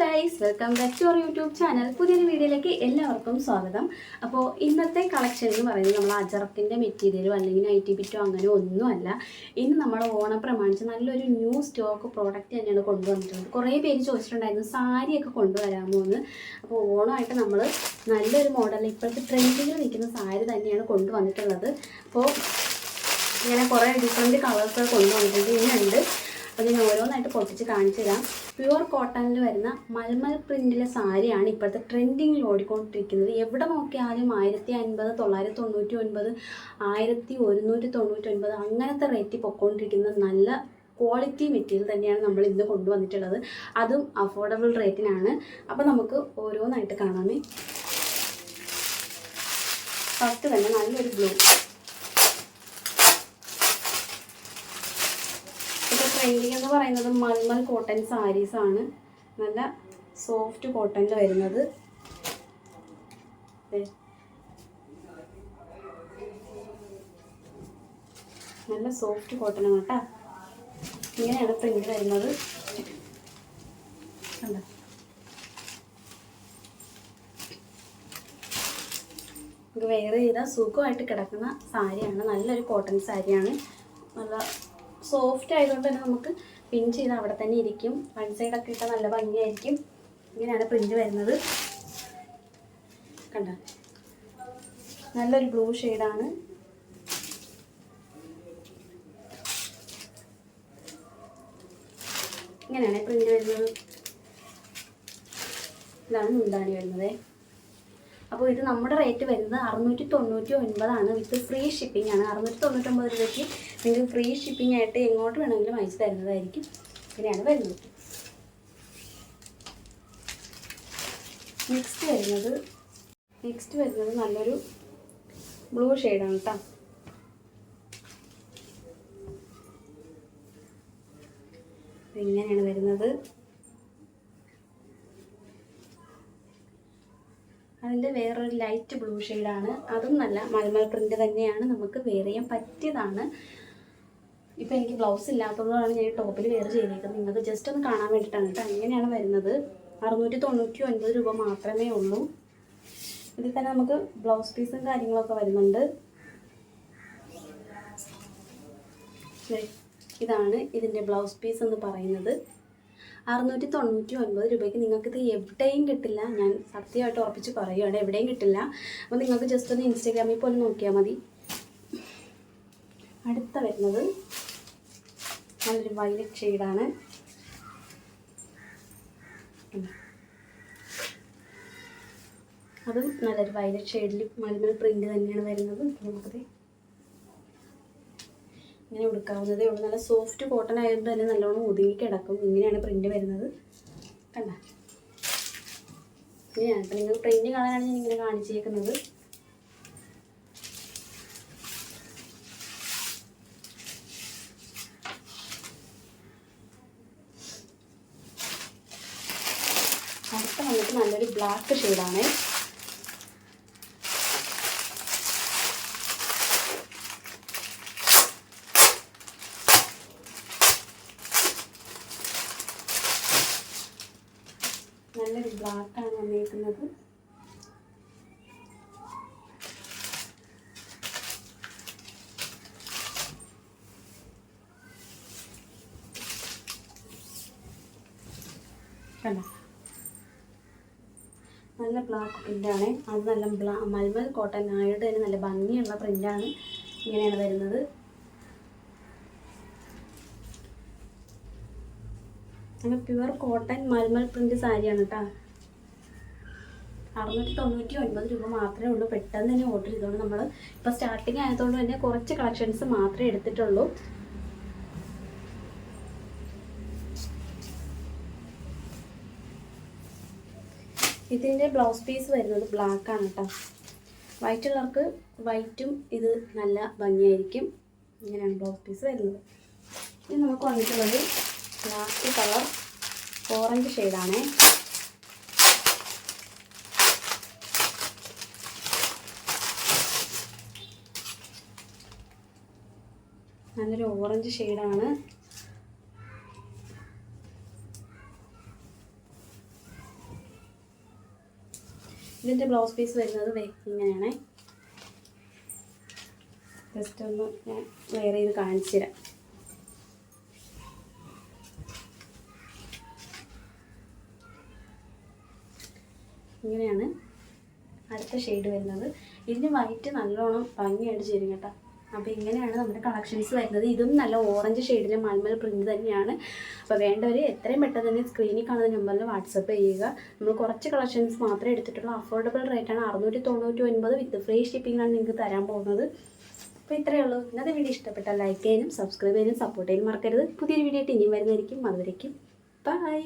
Guys welcome back to our YouTube channel പുതിയൊരു വീഡിയോയിലേക്ക് എല്ലാവർക്കും സ്വാഗതം. അപ്പോൾ ഇന്നത്തെ കളക്ഷൻ എന്ന് പറയുന്നത് നമ്മൾ അജറത്തിന്റെ മെറ്റീരിയലോ അല്ലെങ്കിൽ നൈറ്റി ബിറ്റോ അങ്ങനെ ഒന്നുമല്ല ഇന്ന് നമ്മൾ ഓണം പ്രമാണിച്ച് നല്ലൊരു ന്യൂ സ്റ്റോക്ക് പ്രോഡക്റ്റ് തന്നെയാണ് കൊണ്ടുവന്നിട്ടുള്ളത്. കുറേ പേര് ചോദിച്ചിട്ടുണ്ടായിരുന്നു സാരിയൊക്കെ കൊണ്ടുവരാമോ എന്ന്? അപ്പോൾ ഓണമായിട്ട് നമ്മൾ നല്ലൊരു മോഡൽ ഇപ്പോഴത്തെ ട്രെൻഡിങ്ങിൽ നിൽക്കുന്ന സാരി തന്നെയാണ് കൊണ്ടുവന്നിട്ടുള്ളത്. അപ്പോൾ ഇങ്ങനെ കുറേ ഡിഫറെന്റ് കളേഴ്സൊക്കെ കൊണ്ടുവന്നിട്ടുണ്ട്. ഇന്നുണ്ട് അത് ഞാൻ ഓരോന്നായിട്ട് പൊട്ടിച്ച് കാണിച്ചു തരാം. പ്യുവർ കോട്ടണിൽ വരുന്ന മൽമൽ പ്രിന്റിലെ സാരിയാണ് ഇപ്പോഴത്തെ ട്രെൻഡിങ്ങിൽ ഓടിക്കൊണ്ടിരിക്കുന്നത്. എവിടെ നോക്കിയാലും ആയിരത്തി അൻപത് തൊള്ളായിരത്തി തൊണ്ണൂറ്റി ഒൻപത് ആയിരത്തി ഒരുന്നൂറ്റി തൊണ്ണൂറ്റി ഒൻപത് അങ്ങനത്തെ റേറ്റിൽ പൊക്കോണ്ടിരിക്കുന്ന നല്ല ക്വാളിറ്റി മെറ്റീരിയൽ തന്നെയാണ് നമ്മൾ ഇന്ന് കൊണ്ടുവന്നിട്ടുള്ളത്. അതും അഫോർഡബിൾ റേറ്റിനാണ് അപ്പോൾ നമുക്ക് ഓരോന്നായിട്ട് കാണാമേ. ഫസ്റ്റ് തന്നെ നല്ലൊരു ബ്ലൂ ഇപ്പോൾ ട്രെൻഡിങ് എന്ന് പറയുന്നത് മൽമൽ കോട്ടൺ സാരീസ് ആണ്. നല്ല സോഫ്റ്റ് കോട്ടണിൽ വരുന്നത്. നല്ല സോഫ്റ്റ് കോട്ടൺ ആണ് കേട്ടോ. ഇങ്ങനെയാണ് പ്രിന്റ് വരുന്നത്. കണ്ടോ? വെയർ ചെയ്താൽ സുഖമായിട്ട് കിടക്കുന്ന സാരിയാണ്. നല്ലൊരു കോട്ടൺ സാരിയാണ്. നല്ല സോഫ്റ്റ് ആയതുകൊണ്ട് തന്നെ നമുക്ക് പിൻ ചെയ്ത് അവിടെ തന്നെ ഇരിക്കും. വൺ സൈഡൊക്കെ ഇട്ടാൽ നല്ല ഭംഗിയായിരിക്കും. ഇങ്ങനെയാണ് പ്രിന്റ് വരുന്നത്. കണ്ട? നല്ലൊരു ബ്ലൂ ഷെയ്ഡാണ് ഇങ്ങനെയാണ് പ്രിന്റ് വരുന്നത്. ഇതാണ് മുന്താണി വരുന്നത്. അപ്പോൾ ഇത് നമ്മുടെ റേറ്റ് വരുന്നത് അറുന്നൂറ്റി തൊണ്ണൂറ്റി ഒൻപതാണ് വിത്ത് ഫ്രീ ഷിപ്പിംഗ് ആണ്. അറുന്നൂറ്റി തൊണ്ണൂറ്റൊമ്പത് രൂപയ്ക്ക് നിങ്ങൾക്ക് ഫ്രീ ഷിപ്പിംഗ് ആയിട്ട് എങ്ങോട്ട് വേണമെങ്കിലും അയച്ചു തരുന്നതായിരിക്കും. ഇങ്ങനെയാണ് വരുന്നത്. നെക്സ്റ്റ് വരുന്നത് നെക്സ്റ്റ് വരുന്നത് നല്ലൊരു ബ്ലൂ ഷെയ്ഡാണ് കേട്ടോ ഇങ്ങനെയാണ് വരുന്നത്? അതിന്റെ വേറൊരു ലൈറ്റ് ബ്ലൂ ഷെയ്ഡാണ് അതും നല്ല മൽമൽ പ്രിന്റ് തന്നെയാണ്. നമുക്ക് വെയർ ചെയ്യാൻ പറ്റിയതാണ്. ഇപ്പം എനിക്ക് ബ്ലൗസ് ഇല്ലാത്തതുകൊണ്ടാണ് ഞാൻ ടോപ്പിൽ വെയർ ചെയ്തേക്കുന്നത്. നിങ്ങൾക്ക് ജസ്റ്റ് ഒന്ന് കാണാൻ വേണ്ടിയിട്ടാണ് കേട്ടോ. എങ്ങനെയാണ് വരുന്നത്. അറുന്നൂറ്റി തൊണ്ണൂറ്റി ഒൻപത് രൂപ മാത്രമേ ഉള്ളൂ. ഇതിൽ തന്നെ നമുക്ക് ബ്ലൗസ് പീസും കാര്യങ്ങളൊക്കെ വരുന്നുണ്ട്. ഇതാണ് ഇതിന്റെ ബ്ലൗസ് പീസ് എന്ന് പറയുന്നത്. അറുന്നൂറ്റി തൊണ്ണൂറ്റി ഒൻപത് രൂപയ്ക്ക് നിങ്ങൾക്കിത് എവിടെയും കിട്ടില്ല. ഞാൻ സത്യമായിട്ട് ഉറപ്പിച്ച് പറയുകയാണ് എവിടെയും കിട്ടില്ല. അപ്പോൾ നിങ്ങൾക്ക് ജസ്റ്റ് ഒന്ന് ഇൻസ്റ്റാഗ്രാമിൽ പോലും നോക്കിയാൽ മതി. അടുത്ത വരുന്നത് നല്ലൊരു വൈലറ്റ് ഷെയ്ഡാണ് അതും നല്ലൊരു വൈലറ്റ് ഷെയ്ഡിൽ മൾമൽ പ്രിന്റ് തന്നെയാണ് വരുന്നത്. നമുക്കത് ഇങ്ങനെ ഉടുക്കാവുന്നതേ ഉള്ളൂ. നല്ല സോഫ്റ്റ് കോട്ടൺ ആയതുകൊണ്ട് തന്നെ നല്ലോണം ഒതുങ്ങി കിടക്കും. ഇങ്ങനെയാണ് പ്രിന്റ് വരുന്നത്. കണ്ട? ഇങ്ങനെയാണ് അപ്പം നിങ്ങൾ പ്രിന്റ് കാണാനാണ് ഞാൻ ഇങ്ങനെ കാണിച്ചേക്കുന്നത്. അടുത്ത വന്നിട്ട് നല്ലൊരു ബ്ലാക്ക് ഷെയ്ഡാണേ വന്നിരിക്കുന്നത് കണ്ടോ? നല്ല ബ്ലാക്ക് പ്രിന്റാണ് അത് നല്ല ബ്ലാ മൽമൽ കോട്ടൺ ആയിട്ട് തന്നെ നല്ല ഭംഗിയുള്ള പ്രിന്റാണ് ഇങ്ങനെയാണ് വരുന്നത്. നല്ല പ്യുവർ കോട്ടൺ മൽമൽ പ്രിന്റ് സാരിയാണ് കേട്ടോ അറുന്നൂറ്റി തൊണ്ണൂറ്റി ഒൻപത് രൂപ മാത്രമേ ഉള്ളൂ. പെട്ടെന്ന് തന്നെ ഓർഡർ ചെയ്തോളൂ. നമ്മൾ ഇപ്പോൾ സ്റ്റാർട്ടിങ് ആയതുകൊണ്ട് തന്നെ കുറച്ച് കളക്ഷൻസ് മാത്രമേ എടുത്തിട്ടുള്ളൂ. ഇതിന്റെ ബ്ലൗസ് പീസ് വരുന്നത് ബ്ലാക്ക് ആണ് കേട്ടോ വൈറ്റ് ഉള്ളവർക്ക് വൈറ്റും ഇത് നല്ല ഭംഗിയായിരിക്കും. ഇങ്ങനെയാണ് ബ്ലൗസ് പീസ് വരുന്നത്. ഇത് നമുക്ക് വന്നിട്ടുള്ളത് ബ്ലാക്ക് കളർ ഓറഞ്ച് ഷെയ്ഡാണേ നല്ലൊരു ഓറഞ്ച് ഷെയ്ഡാണ് ഇതിന്റെ ബ്ലൗസ് പീസ് വരുന്നത് ഇങ്ങനെയാണ്. ജസ്റ്റ് ഒന്ന് ഞാൻ വെയർ ചെയ്ത് കാണിച്ചു തരാം. ഇങ്ങനെയാണ് അടുത്ത ഷെയ്ഡ് വരുന്നത്. ഇതിന് വൈറ്റ് നല്ലോണം ഭംഗിയായിട്ട് ചേരും കേട്ടോ. അപ്പോൾ ഇങ്ങനെയാണ് നമ്മുടെ കളക്ഷൻസ് വരുന്നത്. ഇതും നല്ല ഓറഞ്ച് ഷെയ്ഡിലെ മൽമൽ പ്രിന്റ് തന്നെയാണ്. അപ്പോൾ വേണ്ടവർ എത്രയും പെട്ടെന്ന് തന്നെ സ്ക്രീനിൽ കാണുന്ന നമ്പറിൽ വാട്സപ്പ് ചെയ്യുക. നമ്മൾ കുറച്ച് കളക്ഷൻസ് മാത്രമേ എടുത്തിട്ടുള്ളൂ. അഫോർഡബിൾ റേറ്റാണ് അറുന്നൂറ്റി തൊണ്ണൂറ്റി ഒൻപത് വിത്ത് ഫ്രീ ഷിപ്പിംഗാണ് നിങ്ങൾക്ക് തരാൻ പോകുന്നത്. അപ്പോൾ ഇത്രയേ ഉള്ളൂ. ഇന്നത്തെ വീഡിയോ ഇഷ്ടപ്പെട്ട ലൈക്ക് ചെയ്യാനും സബ്സ്ക്രൈബ് ചെയ്യാനും സപ്പോർട്ട് ചെയ്യാനും മറക്കരുത്. പുതിയൊരു വീഡിയോ ആയിട്ട് ഇനിയും വരുന്നതായിരിക്കും. അതുവരയ്ക്കും ബൈ